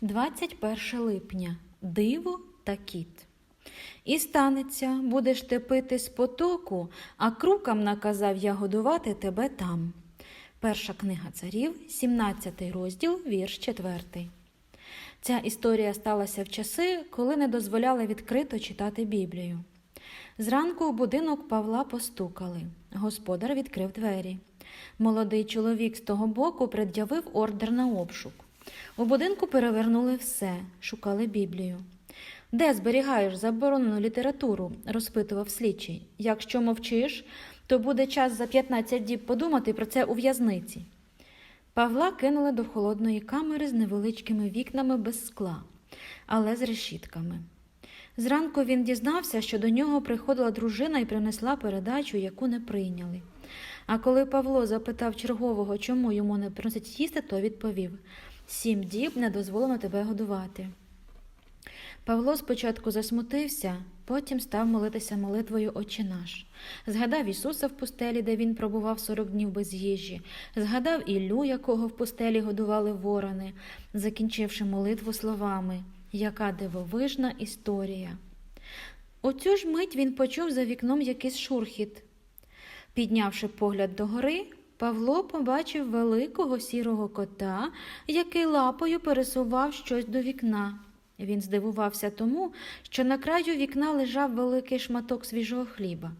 21 липня. Диво та кіт. І станеться, будеш ти пити з потоку, а крукам наказав я годувати тебе там. Перша книга царів, 17 розділ, вірш 4. Ця історія сталася в часи, коли не дозволяли відкрито читати Біблію. Зранку в будинок Павла постукали. Господар відкрив двері. Молодий чоловік з того боку пред'явив ордер на обшук. У будинку перевернули все, шукали Біблію. Де зберігаєш заборонену літературу? розпитував слідчий. Якщо мовчиш, то буде час за 15 діб подумати про це у в'язниці. Павла кинули до холодної камери з невеличкими вікнами без скла, але з решітками. Зранку він дізнався, що до нього приходила дружина і принесла передачу, яку не прийняли. А коли Павло запитав чергового, чому йому не приносять їсти, то відповів сім діб не дозволено тебе годувати. Павло спочатку засмутився, потім став молитися молитвою Отче наш. Згадав Ісуса в пустелі, де він пробував сорок днів без їжі, згадав Іллю, якого в пустелі годували ворони, закінчивши молитву словами Яка дивовижна історія. У цю ж мить він почув за вікном якийсь шурхіт. Піднявши погляд догори, Павло побачив великого сірого кота, який лапою пересував щось до вікна. Він здивувався тому, що на краю вікна лежав великий шматок свіжого хліба.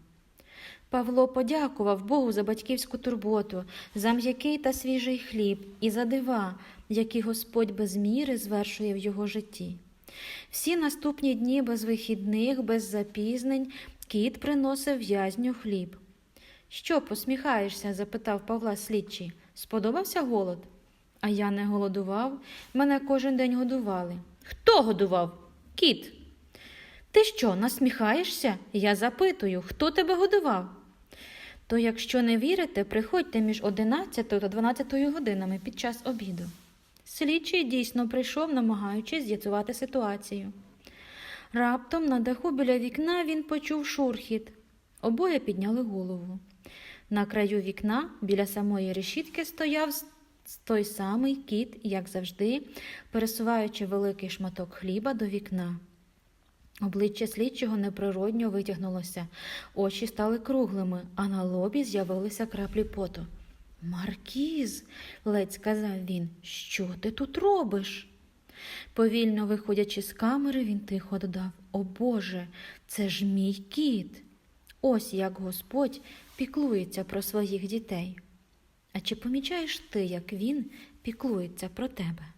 Павло подякував Богу за батьківську турботу, за м'який та свіжий хліб і за дива, які Господь без міри звершує в його житті. Всі наступні дні без вихідних, без запізнень кіт приносив в'язню хліб. Що посміхаєшся? запитав Павла слідчий. Сподобався голод? А я не голодував, мене кожен день годували. Хто годував? Кіт. Ти що, насміхаєшся? Я запитую, хто тебе годував? То якщо не вірите, приходьте між 11 та 12 годинами під час обіду. Слідчий дійсно прийшов, намагаючись з'ясувати ситуацію. Раптом на даху біля вікна він почув шурхіт. Обоє підняли голову. На краю вікна біля самої решітки стояв той самий кіт, як завжди, пересуваючи великий шматок хліба до вікна. Обличчя слідчого неприродньо витягнулося, очі стали круглими, а на лобі з'явилися краплі поту. Маркіз, ледь сказав він, що ти тут робиш? Повільно виходячи з камери, він тихо додав О Боже, це ж мій кіт. Ось як Господь піклується про своїх дітей. А чи помічаєш ти, як він піклується про тебе?